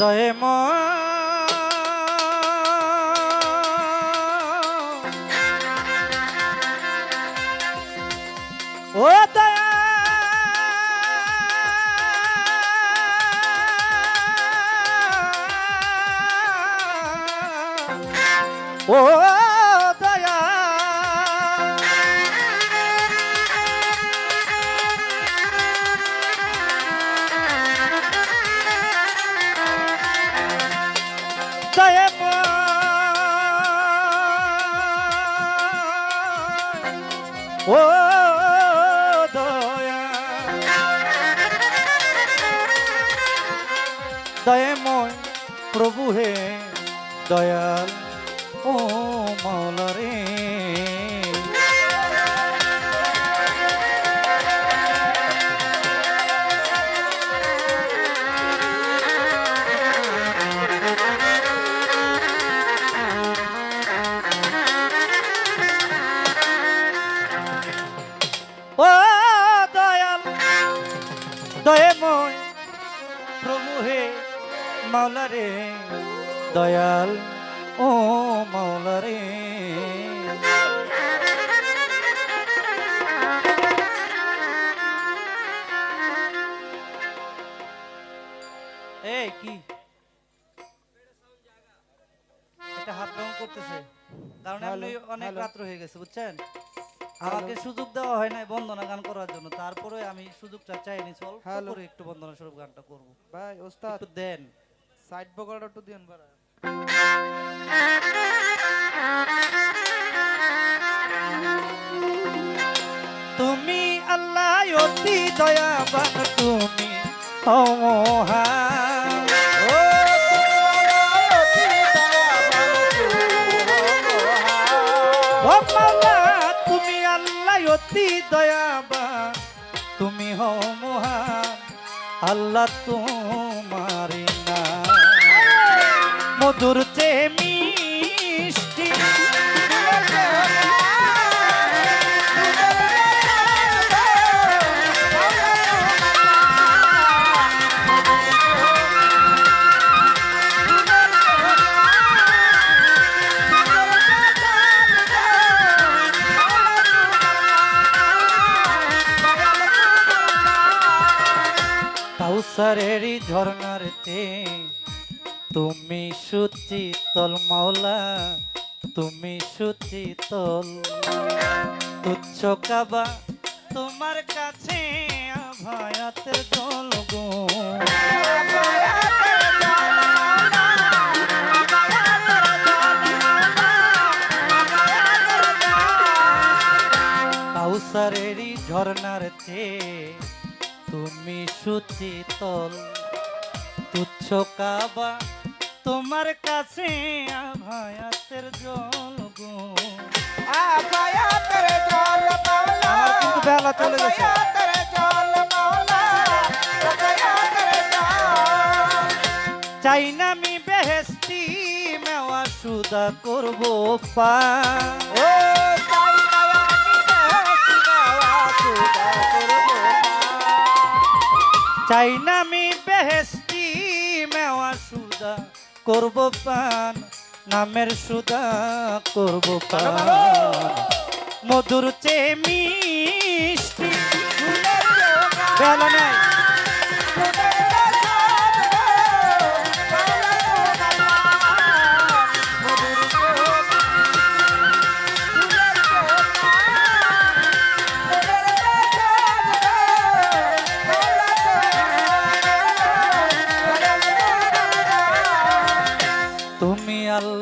দয়ে ও দয়া। ও প্রভু হে দয়াল ও মাওলা রে ও দয়াল দয়াময় মাওলা রে দয়াল। ও মাওলা রে। এই কি? এটা হাত ডাউন করতেছে। কারণ Hello, অনেক. রাত্র হয়ে গেছে বুঝছেন? আমাকে সুযোগ দেওয়া হয় নাই বন্দনা গান করার জন্য। তারপরে আমি সুযোগটা চাইনি চল করে একটু বন্দনা স্বরূপ গানটা করব। ভাই ওস্তাদ। একটু দেন। সাইড বকলটা একটু দিন বাড়া তুমি আল্লাহ অতি দয়াবান, তুমি মাওলা, তুমি দয়াবান, তুমি হও মহান আল্লাহ তোমারি মধুর চে মিষ্টি। কাউসারেরই ঝর্ণার তে তুমি সুচিতল মাওলা, তুমি সুচিতল। তুচ্ছ কাবা, তোমার কাছে আভায়াতের জল গো। কাউসারেরই ঝর্ণার চেয়ে তুমি সুচিতল। তুচ্ছ কাবা তোমার কাছে আভায়াতের জল গো। আপায়াতের জল মাওলা আমার কিন্তু বেলা চলে গেছে। আপায়াতের জল মাওলা আপায়াতের জল। চাই না আমি বেহেস্তি মেওয়া সুদা করব পা। ও তাই মায়া আমি সিনেমা সুদা করব চাই না আমি মেওয়া সুদা করব পান নামের সুদা করব পান। মধুর চে মিষ্টি বেলা নাই।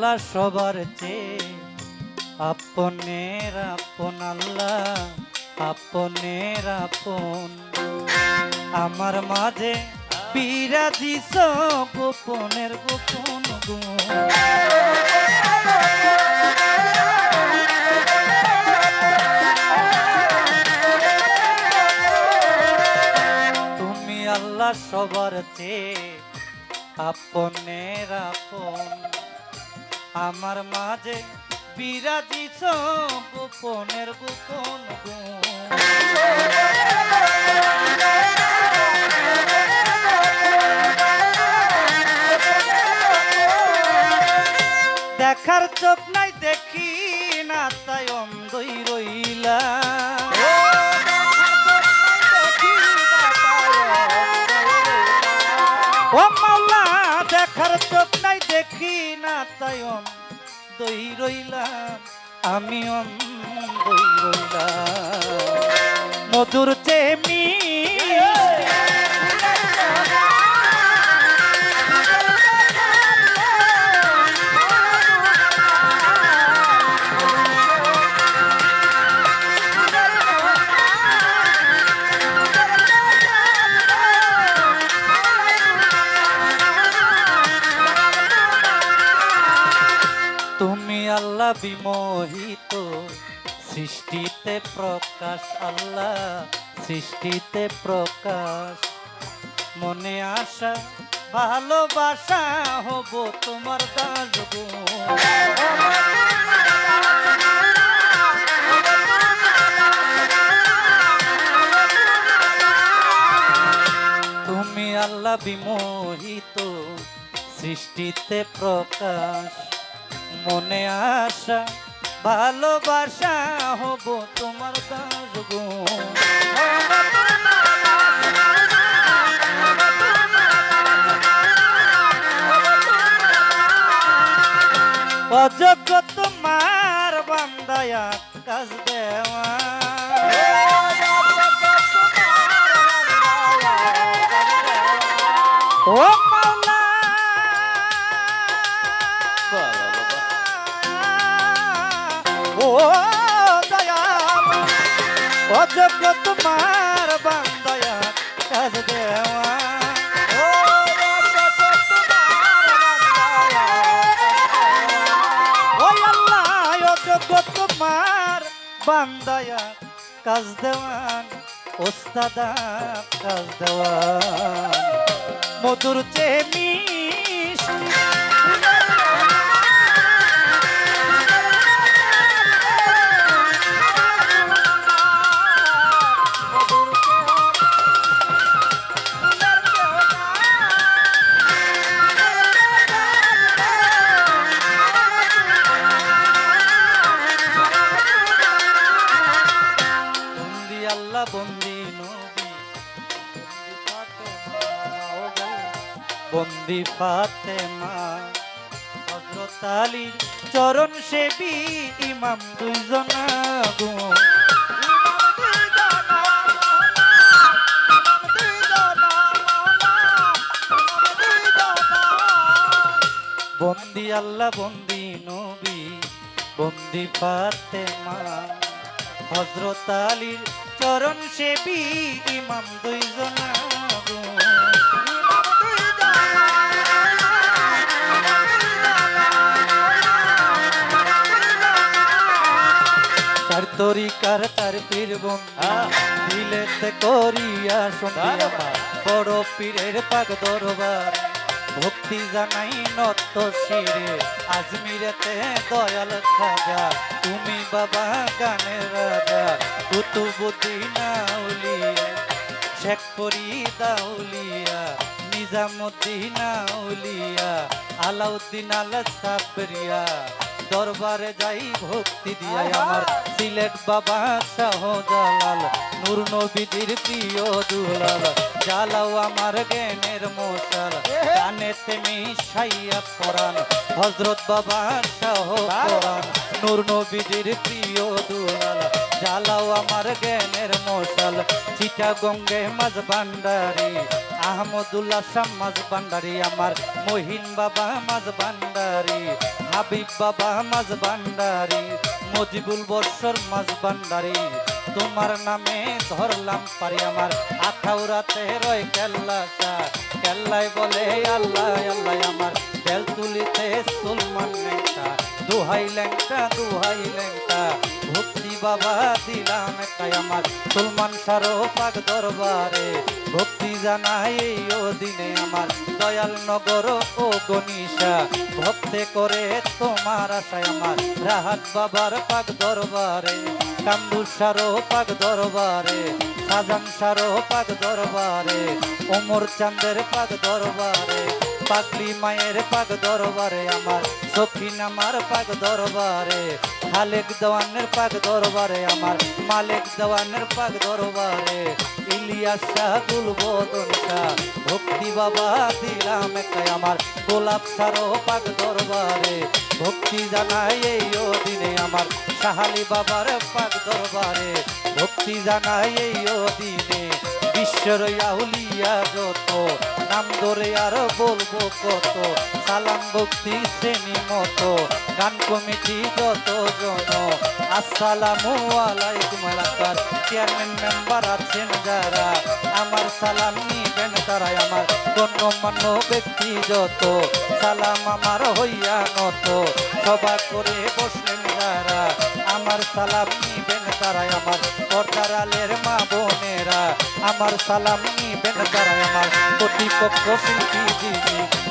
আল্লাহ সবার চেয়ে। আপনের আপন আল্লাহ, আপনের আপন। আমার মাঝে বিরাজিস গোপনের গোপন তুমি আল্লাহ সবার চেয়ে আপনের আপন। আমার মাঝে বিরাজি গোপনের গোপন দেখার চোখ নাই দেখি না তাই অন্ধই রইলা না দই রইলাম আমি দই রইলাম। মধুর চেমি সৃষ্টিতে প্রকাশ আল্লাহ, সৃষ্টিতে প্রকাশ। মনে আশা, ভালোবাসা হব তোমার দাস তুমি আল্লাহ বিমোহিত, সৃষ্টিতে প্রকাশ। মনে আশা ভালোবাসা হব তোমার দাস অযোগ্য তোমার বান্দায়া কাজ দেওয়া। ও মাওলা। অযোগ্য তোমার বান্দায়া কাজ দেওয়া। তোমার বান্দায়া কাজ দেওয়ান। ওস্তাদা কাজ দেওয়ান। মধুর চেয়ে মিষ্টি বন্দি নবী, বন্দি ফাতেমা হজরত আলী চরণ সেবী, ইমাম দুইজন গো। বন্দি আল্লাহ, বন্দি নবী, বন্দি ফাতেমা হজরত আলীর চরণ সেবী ইমাম দুইজন। চার তরিকার চার পীর বন্ধা করিয়া সন্ধ্যা বড় পীরের পাক দরবার ভক্তি জানাই নত শিরে। আজমিরেতে দয়াল খাজা তুমি বাবা গানের রাজা। কুতুবুদ্দিন আউলিয়া শেখ ফরিদাউলিয়া নিজামুদ্দিন আউলিয়া আলাউদ্দিন আল সাবরিয়া। দরবারে যাই ভক্তি দিয়া আমার সিলেট বাবা শাহজালাল নূর নবীজির প্রিয় দুলাল জালাও আমার জ্ঞানের মশাল কানেতে মিশাইয়া পরাণ হজরত বাবা, শাহ নূর নবীজির প্রিয় দুলাল জ্বালাও আমার জ্ঞানের মশাল। চিটা গঙ্গে মাঝ ভান্ডারি, আহমদুল্লাহ শাহ মাঝ ভান্ডারি, আমার মহিন বাবা মাঝ ভান্ডারি, হাবিব বাবা মাঝ ভান্ডারি, মজিবুল বর্ষর মাঝ ভান্ডারি। তোমার নামে ধরলাম পারি, আমার আখাউরাতে রয় কেল্লা শাহ। কেল্লায় বলে, আল্লাহ আল্লাহ, আমার বেল তুলিতে সুলমান নেতা। দুহাই ল্যাংটা, দুহাই ভক্তি বাবা দিলাম একাই আমার সুলমান সারো পাক দরবারে। ভক্তি জানাই এই দিনে আমার দয়াল নগর ও গনিশা ভক্তে করে তোমার আশায় আমার রাহাত বাবার পাক দরবারে কান্দু সারো পাক দরবারে, সাজান সারো পাক দরবারে, ওমর চাঁদের পাক দরবারে, পাগলি মায়ের পাক দরবারে, আমার সখিন আমার পাক দরবারে। খালেক দেওয়ানের পাক দরবারে, আমার মালিক দেওয়ানের পাক দরবারে। ইলিয়াস শাহ গুলবদন শাহ, ভক্তি বাবা দিলাম একাই আমার গোলাপ সারো পাক দরবারে। ভক্তি জানাই এই দিনে আমার সাহালি বাবার পাক দরবারে। ভক্তি জানাই এই দিনে বিশ্বের আউলিয়া যত নাম ধরে আর বলব কত? সালাম ভক্তি শ্রেণি মতো, গান কমিটি যত জন। আসসালামু আলাইকুম এলাকার চেয়ারম্যান মেম্বার আছেন যারা। আমার সালাম নিবেন তারাই আমার গণ্যমান্য ব্যক্তি যত। সালাম আমার হইয়া নত, সভা করে বসলেন যারা। আমার সালাম নিবেন তারাই আমার পর্দার আলের মা বোনেরা আমার সালাম নিবেন তারাই আমার। প্রতিপক্ষ শিল্পী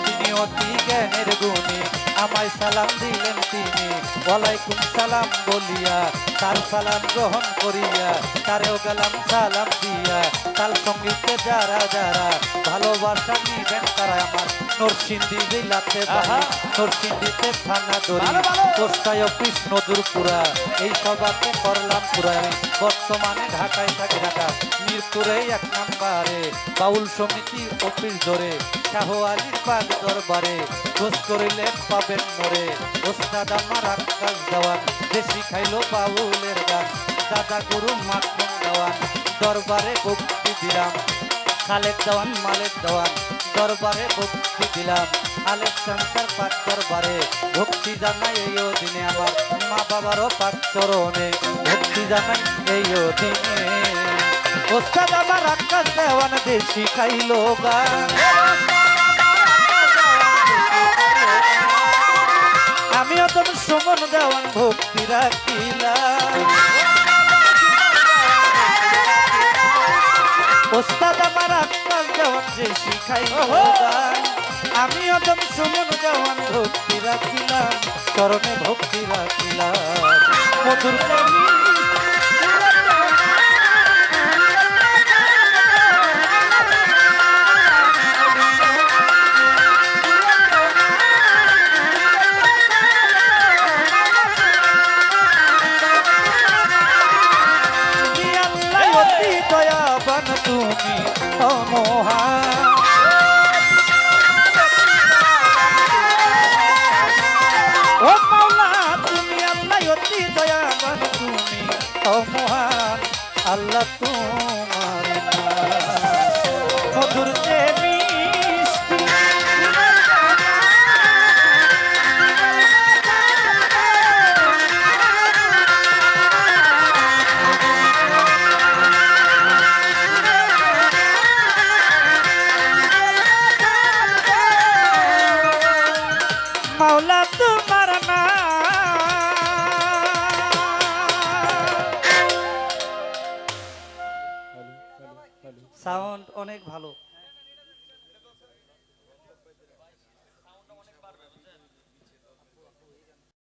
তিনি অতি জ্ঞানের গুণী। আমায় সালাম দিলেন তিনি। ওয়ালাইকুম সালাম বলিয়া তার সালাম গ্রহণ করিয়া তারেও গেলাম সালাম দিয়া। তার সঙ্গীতে যারা যারা ভালোবাসা নিবেন তারা আমার নরসিংদী জেলাতে বাড়ি নরসিংদীতে থানা ভালো। পোস্টায় অফিস নদুরপুরা এই সভাতে করলাম পুরা আমি বর্তমানে ঢাকায় থাকি ঢাকা। মিরপুরে এক নাম্বারে, বাউল সমিতি অফিস ধরে, শাহ আলীর বাগ দরবারে। খোঁজ করিলে পাবেন মরে, ওস্তাদ আমার আকাশ দেওয়ান, দেশি খাইলো বাউলের গান। দাদা গুরু মাখন দেওয়ান, দরবারে ভক্তি দিলাম। খালেক দেওয়ান মালেক দেওয়ান, দরবারে ভক্তি দিলাম। আলেক সংসার পাক দরবারে, ভক্তি জানাই এই দিনে আমার। মা বাবারও পাক চরণে জানাই এই আকাশ দেওয়ান আমিও তোর সুমন দেওয়ান ভক্তি রাখিলাম। ওস্তাদ, আমার আকাশ দেওয়ান যে শিখাইলো গান আমিও তোর সুমন দেওয়ান ভক্তি রাখিলাম, চরণে ভক্তি রাখিলাম। মধুর